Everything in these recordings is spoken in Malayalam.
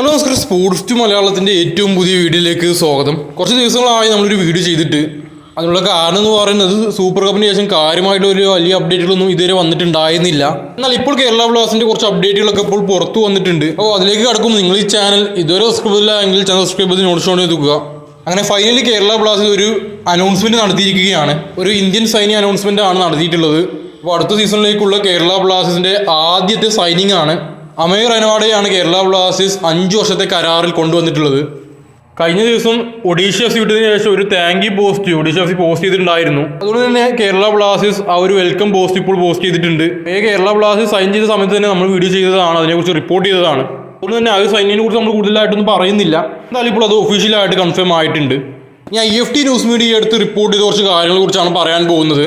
ഹലോ നമസ്കാരം. സ്പോർട്സ് ടു മലയാളത്തിന്റെ ഏറ്റവും പുതിയ വീഡിയോയിലേക്ക് സ്വാഗതം. കുറച്ച് ദിവസങ്ങളായി നമ്മളൊരു വീഡിയോ ചെയ്തിട്ട് അതിനുള്ള കാരണം എന്ന് പറയുന്നത് സൂപ്പർ കപ്പിന് ശേഷം കാര്യമായിട്ട് ഒരു വലിയ അപ്ഡേറ്റുകളൊന്നും ഇതുവരെ വന്നിട്ടുണ്ടായിരുന്നില്ല. എന്നാൽ ഇപ്പോൾ കേരള ബ്ലാസ്റ്റിന്റെ കുറച്ച് അപ്ഡേറ്റുകളൊക്കെ ഇപ്പോൾ പുറത്ത് വന്നിട്ടുണ്ട്. അപ്പോൾ അതിലേക്ക് കടക്കുമ്പോൾ നിങ്ങൾ ഈ ചാനൽ ഇതുവരെ സബ്സ്ക്രൈബ് ചെയ്തില്ല എങ്കിൽ ചാനൽ സബ്സ്ക്രൈബ് ചെയ്ത് ഓൺ ചെയ്ത് അങ്ങനെ ഫൈനലി കേരള ബ്ലാസ്റ്റ് ഒരു അനൗൺസ്മെന്റ് നടത്തിയിരിക്കുകയാണ്. ഒരു ഇന്ത്യൻ സൈനിക അനൗൺസ്മെന്റ് ആണ് നടത്തിയിട്ടുള്ളത്. അപ്പോൾ അടുത്ത സീസണിലേക്കുള്ള കേരള ബ്ലാസ്റ്റേഴ്സിന്റെ ആദ്യത്തെ സൈനിങ് ആണ്. അമീർ അനവാഡയാണ് കേരള ബ്ലാസ്റ്റേഴ്സ് അഞ്ച് വർഷത്തെ കരാറിൽ കൊണ്ടുവന്നിട്ടുള്ളത്. കഴിഞ്ഞ ദിവസം ഒഡീഷ എഫ് സി വിട്ടതിന് ശേഷം ഒരു thank you post Odisha F C post ചെയ്തിട്ടുണ്ടായിരുന്നു. അതുകൊണ്ട് തന്നെ കേരള ബ്ലാസ്റ്റേഴ്സ് ആ ഒരു വെൽക്കം പോസ്റ്റ് ഇപ്പോൾ പോസ്റ്റ് ചെയ്തിട്ടുണ്ട്. കേരള ബ്ലാസ്റ്റേഴ്സ് സൈൻ ചെയ്ത സമയത്ത് തന്നെ നമ്മൾ വീഡിയോ ചെയ്തതാണ് അതിനെക്കുറിച്ച് റിപ്പോർട്ട് ചെയ്തതാണ്. അതുകൊണ്ട് തന്നെ ആ ഒരു സൈനിനെ കുറിച്ച് നമ്മൾ കൂടുതലായിട്ടൊന്നും പറയുന്നില്ല. എന്നാലും ഇപ്പോൾ അത് ഒഫീഷ്യലായിട്ട് കൺഫേം ആയിട്ടുണ്ട്. ഞാൻ I F T news media എടുത്ത് റിപ്പോർട്ട് ചെയ്ത കുറച്ച് കാര്യങ്ങളെ കുറിച്ചാണ് പറയാൻ പോകുന്നത്.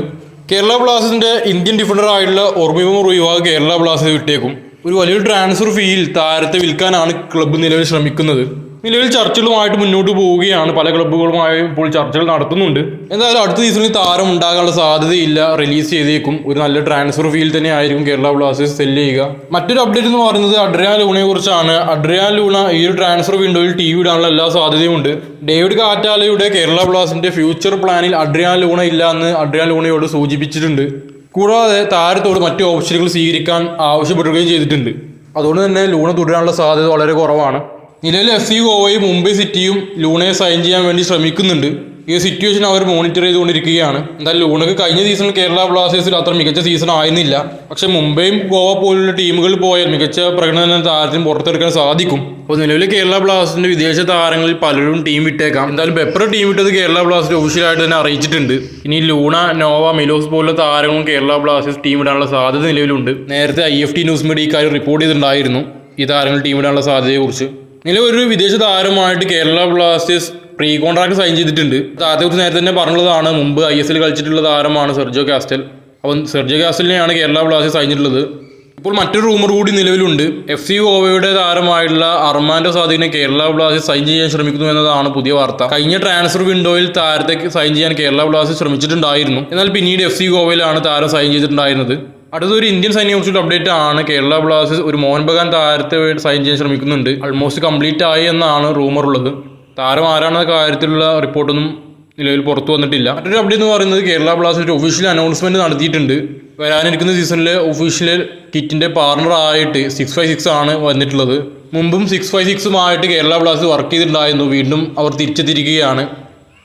കേരള ബ്ലാസ്റ്റേഴ്സിന്റെ ഇന്ത്യൻ ഡിഫൻഡർ ആയിട്ടുള്ള ഓർമിമോ റോയിവാഗ് കേരള ബ്ലാസ്റ്റേഴ്സ് വിട്ടേക്കും. ഒരു വലിയൊരു ട്രാൻസ്ഫർ ഫീൽ താരത്തെ വിൽക്കാനാണ് ക്ലബ്ബ് നിലവിൽ ശ്രമിക്കുന്നത്. നിലവിൽ ചർച്ചകളുമായിട്ട് മുന്നോട്ട് പോവുകയാണ്. പല ക്ലബ്ബുകളുമായി ഇപ്പോൾ ചർച്ചകൾ നടത്തുന്നുണ്ട്. എന്തായാലും അടുത്ത സീസണിൽ താരം ഉണ്ടാകാനുള്ള സാധ്യതയില്ല. റിലീസ് ചെയ്തേക്കും. ഒരു നല്ല ട്രാൻസ്ഫർ ഫീൽ തന്നെ ആയിരിക്കും കേരള ബ്ലാസ്റ്റേഴ്സ് സെല്ല് ചെയ്യുക. മറ്റൊരു അപ്ഡേറ്റ് എന്ന് പറയുന്നത് അഡ്രിയാൻ ലൂണയെ കുറിച്ചാണ്. അഡ്രിയാൻ ലൂണ ഈ ഒരു ട്രാൻസ്ഫർ വിൻഡോയിൽ ടി വി ഇടാനുള്ള എല്ലാ സാധ്യതയും ഉണ്ട്. ഡേവിഡ് കാറ്റാലയുടെ കേരള ബ്ലാസ്റ്റിന്റെ ഫ്യൂച്ചർ പ്ലാനിൽ അഡ്രിയാൻ ലൂണ ഇല്ല എന്ന് അഡ്രിയാൻ ലൂണയോട് സൂചിപ്പിച്ചിട്ടുണ്ട്. കൂടാതെ താരത്തോട് മറ്റു ഓപ്ഷനുകൾ സ്വീകരിക്കാൻ ആവശ്യപ്പെടുകയും ചെയ്തിട്ടുണ്ട്. അതുകൊണ്ട് തന്നെ ലൂണ തുടരാനുള്ള സാധ്യത വളരെ കുറവാണ്. നിലവിൽ എഫ് സി ഗോവയും മുംബൈ സിറ്റിയും ലൂണയെ സൈൻ ചെയ്യാൻ വേണ്ടി ശ്രമിക്കുന്നുണ്ട്. ഈ സിറ്റുവേഷൻ അവർ മോണിറ്റർ ചെയ്തുകൊണ്ടിരിക്കുകയാണ്. എന്തായാലും ലൂണക്ക് കഴിഞ്ഞ സീസണിൽ കേരള ബ്ലാസ്റ്റേഴ്സിൽ അത്ര മികച്ച സീസൺ ആയിരുന്നില്ല. പക്ഷേ മുംബൈയും ഗോവ പോലുള്ള ടീമുകൾ പോയാൽ മികച്ച പ്രകടനം താരത്തിന് പുറത്തെടുക്കാൻ സാധിക്കും. അപ്പോൾ നിലവിൽ കേരള ബ്ലാസ്റ്റേഴ്സിന്റെ വിദേശ താരങ്ങളിൽ പലരും ടീം വിട്ടേക്കാം. എന്തായാലും പെപ്പർ ടീം വിട്ടത് കേരള ബ്ലാസ്റ്റേഴ്സ് ഒഫീഷ്യലായിട്ട് തന്നെ അറിയിച്ചിട്ടുണ്ട്. ഇനി ലൂണ നോവ മിലോസ് പോലുള്ള താരങ്ങളും കേരള ബ്ലാസ്റ്റേഴ്സ് ടീം ഇടാനുള്ള സാധ്യത നിലവിലുണ്ട്. നേരത്തെ I F T news media ഇക്കാര്യം റിപ്പോർട്ട് ചെയ്തിട്ടുണ്ടായിരുന്നു. ഈ താരങ്ങൾ ടീം ഇടാനുള്ള സാധ്യതയെക്കുറിച്ച്. നിലവിൽ ഒരു വിദേശ താരമായിട്ട് Kerala Blasters pre contract sign ചെയ്തിട്ടുണ്ട്. താരത്തെക്കുറിച്ച് നേരത്തെ തന്നെ പറഞ്ഞുള്ളതാണ്. മുമ്പ് ഐ എസ് എൽ കളിച്ചിട്ടുള്ള താരമാണ് സെർജോ കാസ്റ്റൽ. അപ്പം സെർജോ കാസ്റ്റലിനെയാണ് കേരള ബ്ലാസ്റ്റേഴ്സ് സൈൻ ചെയ്തിട്ടുള്ളത്. ഇപ്പോൾ മറ്റൊരു റൂമർ കൂടി നിലവിലുണ്ട്. എഫ് സി ഗോവയുടെ താരമായിട്ടുള്ള അർമാൻഡോ സാദിനെ കേരള ബ്ലാസ്റ്റേഴ്സ് സൈൻ ചെയ്യാൻ ശ്രമിക്കുന്നു എന്നതാണ് പുതിയ വാർത്ത. കഴിഞ്ഞ ട്രാൻസ്ഫർ വിൻഡോയിൽ താരത്തെ സൈൻ ചെയ്യാൻ കേരള ബ്ലാസ്റ്റേഴ്സ് ശ്രമിച്ചിട്ടുണ്ടായിരുന്നു. എന്നാൽ പിന്നീട് എഫ് സി ഗോവയിലാണ് താരം സൈൻ ചെയ്തിട്ടുണ്ടായിരുന്നത്. അടുത്തൊരു ഇന്ത്യൻ സൈനിയെ കുറിച്ചുള്ള അപ്ഡേറ്റ് ആണ് കേരള ബ്ലാസ്റ്റേഴ്സ് ഒരു മോഹൻ ബഗാൻ താരത്തെ സൈൻ ചെയ്യാൻ ശ്രമിക്കുന്നുണ്ട്. ആൾമോസ്റ്റ് കംപ്ലീറ്റ് ആയി എന്നാണ് റൂമർ ഉള്ളത്. താരം ആരാണെന്ന കാര്യത്തിലുള്ള റിപ്പോർട്ടൊന്നും നിലവിൽ പുറത്തു വന്നിട്ടില്ല. മറ്റൊരു അപ്ഡേറ്റ് എന്ന് പറയുന്നത് കേരള ബ്ലാസ്റ്റേഴ്സ് ഒഫീഷ്യൽ അനൗൺസ്മെന്റ് നടത്തിയിട്ടുണ്ട്. വരാനിരിക്കുന്ന സീസണിലെ ഒഫീഷ്യൽ കിറ്റിന്റെ പാർട്ണർ ആയിട്ട് സിക്സ് ഫൈവ് സിക്സ് ആണ് വന്നിട്ടുള്ളത്. മുമ്പും സിക്സ് ഫൈവ് സിക്സുമായിട്ട് കേരള ബ്ലാസ്റ്റേഴ്സ് വർക്ക് ചെയ്തിട്ടുണ്ടായിരുന്നു. വീണ്ടും അവർ തിരിച്ചെത്തിയിരിക്കുകയാണ്.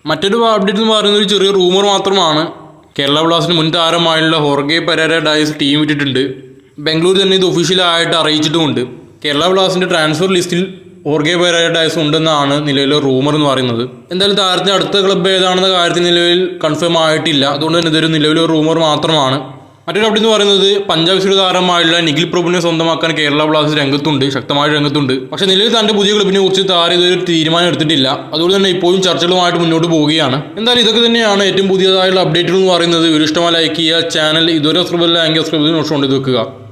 മറ്റൊരു അപ്ഡേറ്റ് എന്ന് പറയുന്നത് ഒരു ചെറിയ റൂമർ മാത്രമാണ്. കേരള ബ്ലാസ്റ്റിന് മുൻ താരമായുള്ള ഹോർഗെ പരേര ഡയസ് ടീം വിട്ടിട്ടുണ്ട്. ബാംഗ്ലൂർ തന്നെ ഇത് ഒഫീഷ്യലായിട്ട് അറിയിച്ചിട്ടുമുണ്ട്. കേരള ബ്ലാസ്റ്റിന്റെ ട്രാൻസ്ഫർ ലിസ്റ്റിൽ ഹോർഗെ പരേര ഡയസ് ഉണ്ടെന്നാണ് നിലവിലെ റൂമർ എന്ന് പറയുന്നത്. എന്തായാലും താരത്തിന്റെ അടുത്ത ക്ലബ്ബ് ഏതാണെന്ന കാര്യത്തിൽ നിലവിൽ കൺഫേം ആയിട്ടില്ല. അതുകൊണ്ട് തന്നെ ഇതൊരു നിലവിലെ റൂമർ മാത്രമാണ്. മറ്റൊരു അപ്ഡേറ്റ് എന്ന് പറയുന്നത് പഞ്ചാബ് സിറ്റി താരമായുള്ള നിഖിൽ പ്രഭുവിനെ സ്വന്തമാക്കാൻ കേരള ബ്ലാസ്റ്റേഴ്സ് രംഗത്തുണ്ട്. ശക്തമായ രംഗത്തുണ്ട്. പക്ഷെ നിലവിൽ തന്റെ പുതിയ ക്ലബിനെ കുറിച്ച് താരം ഇതൊരു തീരുമാനം എടുത്തിട്ടില്ല. അതുകൊണ്ട് തന്നെ ഇപ്പോഴും ചർച്ചകളുമായിട്ട് മുന്നോട്ട് പോവുകയാണ്. എന്തായാലും ഇതൊക്കെ തന്നെയാണ് ഏറ്റവും പുതിയതായുള്ള അപ്ഡേറ്റുകൾ എന്ന് പറയുന്നത്. ഇഷ്ടമായി ലൈക്ക് ചെയ്യുക. ചാനൽ ഇതുവരെ സബ്സ്ക്രൈബ് അല്ല എങ്കിൽ സബ്സ്ക്രൈബ് നോട്ട് വെക്കുക.